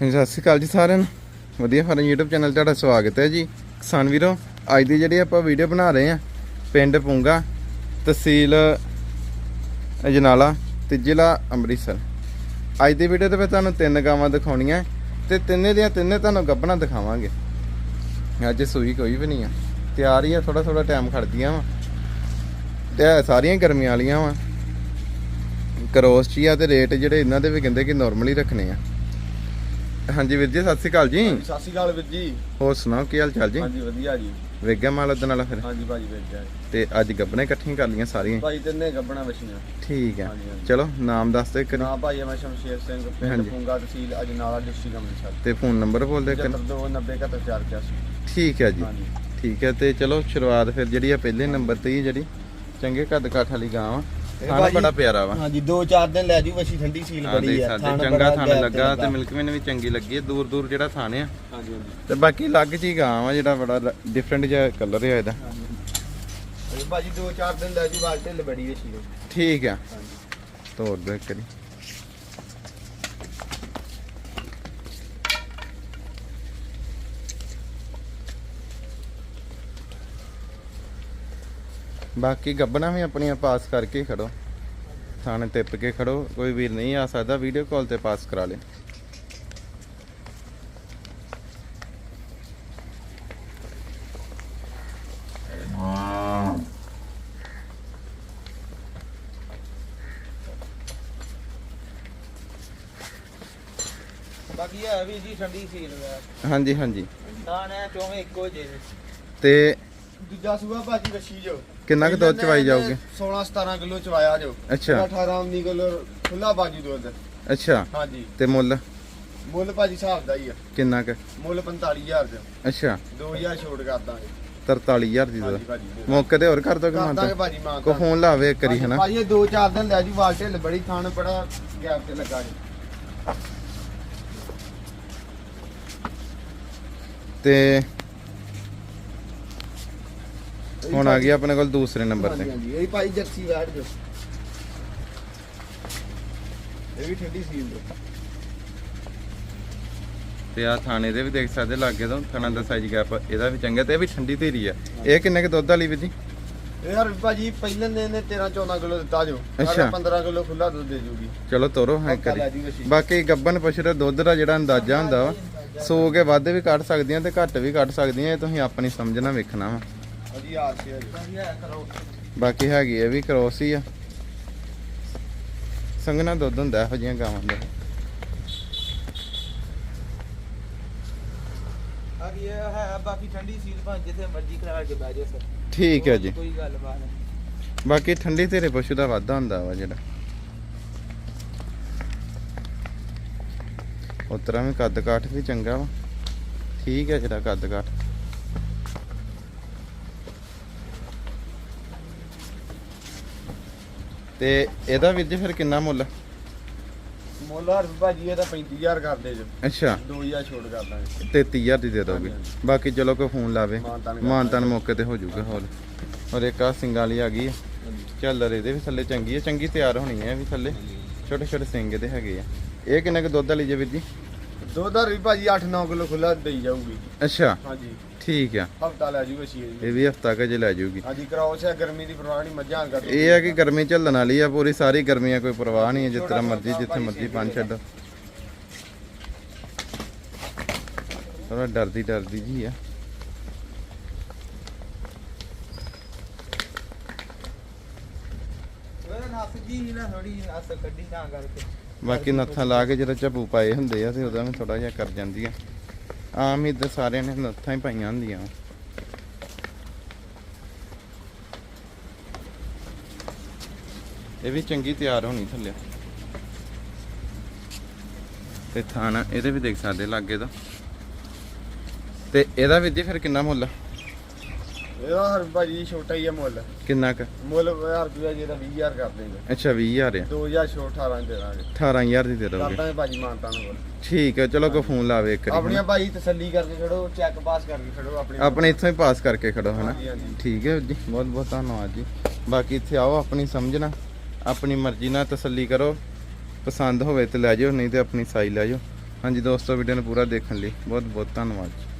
ਹਾਂਜੀ, ਸਤਿ ਸ਼੍ਰੀ ਅਕਾਲ ਜੀ ਸਾਰਿਆਂ ਨੂੰ। ਵਧੀਆ ਫਾਰਮ YouTube ਚੈਨਲ ਤੁਹਾਡਾ ਸਵਾਗਤ ਹੈ ਜੀ। ਕਿਸਾਨ ਵੀਰੋ ਅੱਜ ਦੀ ਜਿਹੜੀ ਆਪਾਂ ਵੀਡੀਓ ਬਣਾ ਰਹੇ ਆ ਪਿੰਡ ਪੁੰਗਾ ਤਹਿਸੀਲ ਅਜਨਾਲਾ ਤੇ ਜ਼ਿਲ੍ਹਾ ਅੰਮ੍ਰਿਤਸਰ। ਅੱਜ ਦੀ ਵੀਡੀਓ ਦੇ ਵਿੱਚ ਤੁਹਾਨੂੰ ਤਿੰਨ ਗਾਵਾਂ ਦਿਖਾਉਣੀਆਂ ਤੇ ਤਿੰਨੇ ਦੀਆਂ ਤਿੰਨੇ ਤੁਹਾਨੂੰ ਗੱਭਣਾ ਦਿਖਾਵਾਂਗੇ। ਅੱਜ ਸੂਈ ਕੋਈ ਵੀ ਨਹੀਂ ਆ। ਤਿਆਰ ਹੀ ਆ ਥੋੜਾ ਥੋੜਾ ਟਾਈਮ ਖੜਦੀਆਂ ਵਾ। ਤੇ ਇਹ ਸਾਰੀਆਂ ਗਰਮੀਆਂ ਵਾਲੀਆਂ ਵਾ। ਕਰੋਸ 'ਚ ਆ ਤੇ ਰੇਟ ਜਿਹੜੇ ਇਹਨਾਂ ਦੇ ਵੀ ਕਹਿੰਦੇ ਕਿ ਨਾਰਮਲ ਰੱਖਣੇ ਆ। ਹਾਂਜੀ ਵੀਰ ਜੀ ਸਤਿ ਸ਼੍ਰੀ ਅਕਾਲ ਜੀ। ਸਤਿ ਸ਼੍ਰੀ ਅਕਾਲ ਵੀਰ ਜੀ। ਹੋਰ ਸੁਣਾਓ ਕੀ ਹਾਲ ਚਾਲ ਜੀ? ਹਾਂਜੀ ਵਧੀਆ ਜੀ। ਵੇਗਾ ਮਾਲ ਉਦਣ ਵਾਲਾ ਫਿਰ? ਹਾਂਜੀ ਭਾਜੀ ਜੀ ਤੇ ਅੱਜ ਗੱਬਣੇ ਇਕੱਠੀਆਂ ਕਰ ਲੀਆਂ ਸਾਰੀਆਂ? ਭਾਜੀ ਤਿੰਨੇ ਗੱਬਣਾ ਵਸ਼ੀਆਂ ਠੀਕ ਆ। ਹਾਂਜੀ। ਚਲੋ ਨਾਮ ਦੱਸ ਦੇ ਕਰੀ ਨਾ ਭਾਈ ਮੈਂ ਸ਼ਮਸ਼ੇਰ ਸਿੰਘ ਪਿੰਡ। ਪੁੰਗਾ ਤਹਿਸੀਲ ਅਜਨਾਲਾ ਡਿਸਟ੍ਰਿਕਟ ਅੰਮ੍ਰਿਤਸਰ। ਤੇ ਫੋਨ ਨੰਬਰ ਬੋਲ ਦੇ ਕਰ 72907184 ਠੀਕ ਹੈ ਜੀ। ਠੀਕ ਹੈ ਤੇ ਚਲੋ ਸ਼ੁਰੂਆਤ ਫਿਰ ਜਿਹੜੀ ਆ ਪਹਿਲੇ ਨੰਬਰ ਤੇ ਹੀ ਜਿਹੜੀ। ਚੰਗੇ ਕੱਦ ਕਾਠ ਵਾਲੀ ਗਾਂ ਇਹ ਖਾਣਾ ਭਾਜੀ- ਬੜਾ ਪਿਆਰਾ ਵਾ। ਹਾਂਜੀ 2-4 ਦਿਨ ਲੈ ਜੂ ਵਸ਼ੀ ਠੰਡੀ ਸੀਲ ਆ ਬੜੀ ਦੇਖ ਆ ਸਕਦੇ ਚੰਗਾ ਥਣ ਲੱਗਾ ਤੇ ਮਿਲਕਮੈਨ ਵੀ ਚੰਗੀ ਲੱਗੀ ਹੈ ਦੂਰ ਦੂਰ ਜਿਹੜਾ ਥਣ ਆ। ਹਾਂਜੀ ਹਾਂਜੀ। ਤੇ ਬਾਕੀ ਲੱਗ ਜੀ ਗਾਂ ਵਾ ਜਿਹੜਾ ਬੜਾ ਡਿਫਰੈਂਟ ਜਿਹਾ ਕਲਰ ਆ ਇਹਦਾ। ਇਹ ਭਾਜੀ 2-4 ਦਿਨ ਲੈ ਜੂ ਬਾਲ ਢਿੱਲ ਬੜੀ ਵਸ਼ੀ ਦੇ ਠੀਕ ਆ। ਹਾਂਜੀ। ਤੋੜ ਦੇ ਕਰੀ ਬਾਕੀ ਗੱਬਣਾ ਵੀ ਆਪਣੀਆਂ ਪਾਸ ਕਰਕੇ ਖੜੋ। ਥਾਣੇ ਟਿੱਪ ਕੇ ਖੜੋ ਕੋਈ ਵੀਰ ਨਹੀਂ ਆ ਸਕਦਾ ਵੀਡੀਓ ਕਾਲ ਤੇ ਪਾਸ ਕਰਾ ਲੇ। ਬਾਕੀ ਇਹ ਵੀ ਜੀ ਠੰਡੀ ਸੀਲ ਹੈ ਹਾਂਜੀ ਹਾਂਜੀ। ਨਾ ਨਾ ਚੋਵੇਂ ਇੱਕੋ ਜੇ ਤੇ ਦੂਜਾ ਸੂਆ ਭਾਜੀ ਵਸ਼ੀ ਜੋ। ਕਿੰਨਾ ਕੁ ਦੁੱਧ ਚਵਾਈ ਜਾਓਗੇ 16 17 ਕਿਲੋ ਚਵਾਇਆ ਜੋ। ਅੱਛਾ। 18 19 ਕਿਲੋ ਖੁੱਲਾ ਬਾਜੂ ਦੁੱਧ। ਅੱਛਾ। ਹਾਂਜੀ। ਤੇ ਮੁੱਲ? ਮੁੱਲ ਭਾਜੀ ਹਿਸਾਬ ਦਾ ਹੀ ਆ। ਕਿੰਨਾ ਕੁ? ਮੁੱਲ 45000 ਦਾ ਅੱਛਾ। 2000 ਛੋਟ ਕਰ ਦਾਂਗੇ। 43000 ਦੀ ਭਾਜੀ ਮੌਕੇ ਤੇ ਹੋਰ ਕਰ ਦੋਗੇ ਕਰ ਮਾਨਤਾ? ਦਾਂਗੇ ਭਾਜੀ ਮਾਂ ਕੋ ਫੋਨ ਲਾਵੇ ਕਰੀ ਹਨਾ? ਭਾਜੀ ਇਹ ਦੋ ਚਾਰ ਦਿਨ ਲੈ ਜੂ ਵਾਲ ਢਿੱਲ ਬੜੀ ਥਾਣ ਬੜਾ ਗੈਪ ਤੇ ਲੱਗਾ ਜੀ। ਤੇ ਹੁਣ ਆ ਗਿਆ ਆਪਣੇ ਕੋਲ ਦੂਸਰੇ ਨੰਬਰ ਤੇ। ਹਾਂਜੀ ਇਹ ਭਾਈ ਜਰਸੀ ਵੈਟ ਜੋ ਇਹ ਵੀ ਠੰਡੀ ਸੀਲ ਦੋ ਤੇ ਆ ਥਾਣੇ ਦੇ ਵੀ ਦੇਖ ਸਕਦੇ ਲੱਗੇ ਤੋਂ ਥਾਣਾ ਦਾ ਸਾਈਜ਼ ਗੈਪ ਇਹਦਾ ਵੀ ਚੰਗਾ ਤੇ ਇਹ ਵੀ ਠੰਡੀ ਧੀਰੀ ਆ। ਇਹ ਕਿੰਨੇ ਕੁ ਦੁੱਧ ਵਾਲੀ ਵੀ ਜੀ? ਇਹ ਯਾਰ ਭਾਜੀ ਪਹਿਲੇ ਨੇ ਨੇ 13 14 ਕਿਲੋ ਦਿੱਤਾ ਜੋ। ਅੱਛਾ। 15 ਕਿਲੋ ਖੁੱਲਾ ਦੁੱਧ ਦੇ ਜੂਗੀ। ਚਲੋ ਤੋਰੋ ਹਾਂ ਕਰੀ। ਬਾਕੀ ਗੱਬਨ ਪਸ਼ੂ ਦਾ ਦੁੱਧ ਦਾ ਜਿਹੜਾ ਅੰਦਾਜ਼ਾ ਹੁੰਦਾ ਵਾ ਸੋ ਕੇ ਵੱਧ ਵੀ ਕੱਢ ਸਕਦੀਆਂ ਤੇ ਘੱਟ ਵੀ ਕੱਢ ਸਕਦੀਆਂ ਇਹ ਤੁਸੀਂ ਆਪਣੀ ਸਮਝ ਨਾਲ ਵੇਖਣਾ ਵਾ। ਕਰੋ ਬਾਕੀ ਹੈਗੀ ਇਹ ਵੀ ਕ੍ਰੋਸ ਹੀ ਆ। ਸੰਗਣਾ ਦੁੱਧ ਹੁੰਦਾ ਇਹੋ ਜਿਹੀਆਂ ਗਾਵਾਂ ਦਾ। ਬਾਕੀ ਇਹ ਹੈ ਬਾਕੀ ਠੰਡੀ ਸੀਲ ਭਾਂ ਜਿੱਥੇ ਮਰਜ਼ੀ ਖੜਾ ਕੇ ਬਹਿ ਜਾਓ ਸਰ। ਠੀਕ ਹੈ ਜੀ। ਕੋਈ ਗੱਲ ਬਾਤ ਨਹੀਂ। ਬਾਕੀ ਠੰਡੀ ਤੇਰੇ ਪਸ਼ੂ ਦਾ ਵਾਧਾ ਹੁੰਦਾ ਵਾ ਜਿਹੜਾ। ਉਤਰਾ ਵੀ ਕੱਦ ਕਾਠ ਵੀ ਚੰਗਾ ਵਾ। ਠੀਕ ਹੈ ਜਿਹੜਾ ਕੱਦ ਕਾਠ ਤੇ ਇਹਦਾ ਵੀਰ ਜੀ ਫਿਰ ਕਿੰਨਾ ਮੁੱਲ ਮੁੱਲ ਹਰ ਭਾਜੀ ਇਹਦਾ 35000 ਕਰਦੇ ਜੋ। ਅੱਛਾ। 2000 ਛੋਟ ਕਰ ਦਾਂਗੇ। 33000 ਦੀ ਦੇ ਦੋਗੇ। ਬਾਕੀ ਚਲੋ ਕੋਈ ਫੋਨ ਲਾਵੇ। ਮਾਨਤਾਨ ਮੌਕੇ ਤੇ ਹੋ ਜਾਊਗਾ ਹੋਰ। ਔਰ ਇੱਕ ਆ ਸਿੰਗਾਂ ਵਾਲੀ ਆ ਗਈ ਝੱਲਰ ਇਹਦੇ ਵੀ ਥੱਲੇ ਚੰਗੀ ਹੈ ਚੰਗੀ ਤਿਆਰ ਹੋਣੀ ਹੈ ਵੀ ਥੱਲੇ। ਛੋਟੇ ਛੋਟੇ ਸਿੰਘ ਇਹਦੇ ਹੈਗੇ ਆ। ਇਹ ਕਿੰਨੇ ਕੁ ਦੁੱਧ ਵਾਲੀ ਜੇ ਵੀਰ ਜੀ? ਦੋ ਦਾ ਵੀ ਭਾਜੀ 8-9 ਕਿਲੋ ਖੁੱਲਾ ਦੇਈ ਜਾਊਗੀ। ਅੱਛਾ। ਹਾਂਜੀ। ਠੀਕ ਆ। ਹਫਤਾ ਲੈ ਜੂਗਾ ਸੀ ਇਹ ਵੀ ਹਫਤਾ ਕੁ ਜੇ ਲੈ ਜਾਊਗੀ ਹਾਂਜੀ ਕਰਾਓ ਸੇ ਗਰਮੀ ਦੀ ਪਰਵਾਹ ਨਹੀਂ ਮੱਝਾਂ ਕਰ ਇਹ ਆ ਕਿ ਗਰਮੀ ਝੱਲਣ ਵਾਲੀ ਆ ਪੂਰੀ ਸਾਰੀ ਗਰਮੀਆਂ ਕੋਈ ਪਰਵਾਹ ਨਹੀਂ ਹੈ ਜਿਸ ਤਰ੍ਹਾਂ ਮਰਜ਼ੀ ਜਿੱਥੇ ਮਰਜ਼ੀ ਪੰਨ ਛੱਡ। ਥੋੜਾ ਡਰਦੀ ਡਰਦੀ ਜੀ ਆ। ਮੇਰਾ ਨਸ ਜੀ ਹੀ ਨਾ ਥੋੜੀ ਨਸ ਕੱਢੀ ਤਾਂ ਕਰਕੇ। ਬਾਕੀ ਨੱਥਾਂ ਲਾ ਕੇ ਜਦੋਂ ਝੱਬੂ ਪਾਏ ਹੁੰਦੇ ਆ, ਤੇ ਉਹਦਾ ਵੀ ਥੋੜਾ ਜਿਹਾ ਕਰ ਜਾਂਦੀ ਆ ਆਮ ਹੀ ਤਾਂ ਸਾਰਿਆਂ ਨੇ ਨੱਥਾਂ ਹੀ ਪਾਈਆਂ ਹੁੰਦੀਆਂ। ਇਹ ਵੀ ਚੰਗੀ ਤਿਆਰ ਹੋਣੀ ਥੱਲੇ। ਤੇ ਥਾਣਾ, ਇਹਦੇ ਵੀ ਦੇਖ ਸਕਦੇ ਲਾਗੇ ਦਾ। ਤੇ ਇਹਦਾ ਵੀ ਜੀ ਫਿਰ ਕਿੰਨਾ ਮੁੱਲ? ਇਹਦਾ ਹਰ ਭਾਜੀ ਛੋਟਾ ਹੀ ਆ ਮੁੱਲ। ਕਿੰਨਾ ਕ? ਮੁੱਲ 1000 ਰੁਪਇਆ ਜਿਹਦਾ 20000 ਕਰ ਦੇਂਗੇ। ਅੱਛਾ 20000 ਆ। 2000 ਛੋਟ 18 ਦੇ ਦਾਂਗੇ 18000 ਦੀ ਦੇ ਦੋਗੇ ਦਾਂਗੇ ਭਾਜੀ ਮਾਨਤਾ ਨੂੰ ਕੋਲ ਠੀਕ ਹੈ ਚਲੋ ਕੋ ਫੋਨ ਲਾਵੇ ਇੱਕ ਵਾਰੀ ਆਪਣੀਆਂ। ਭਾਜੀ ਤਸੱਲੀ ਕਰਕੇ ਖੜੋ ਚੈੱਕ ਪਾਸ ਕਰਕੇ ਖੜੋ ਆਪਣੀ ਆਪਣੇ ਇੱਥੋਂ ਹੀ ਪਾਸ ਕਰਕੇ ਖੜੋ ਹਨਾ? ਹਾਂਜੀ, ਹਾਂਜੀ। ਠੀਕ ਹੈ ਜੀ ਬਹੁਤ ਬਹੁਤ ਧੰਨਵਾਦ ਜੀ। ਬਾਕੀ ਇੱਥੇ ਆਓ ਆਪਣੀ ਸਮਝਣਾ। ਆਪਣੀ ਮਰਜ਼ੀ ਨਾਲ ਤਸੱਲੀ ਕਰੋ। ਪਸੰਦ ਹੋਵੇ ਤੇ ਲੈ ਜਾਓ ਨਹੀਂ ਤੇ ਆਪਣੀ ਸਾਈ ਲੈ ਜਾਓ। ਹਾਂਜੀ ਦੋਸਤੋ ਵੀਡੀਓ ਨੂੰ ਪੂਰਾ ਦੇਖਣ ਲਈ ਬਹੁਤ ਬਹੁਤ ਧੰਨਵਾਦ ਜੀ।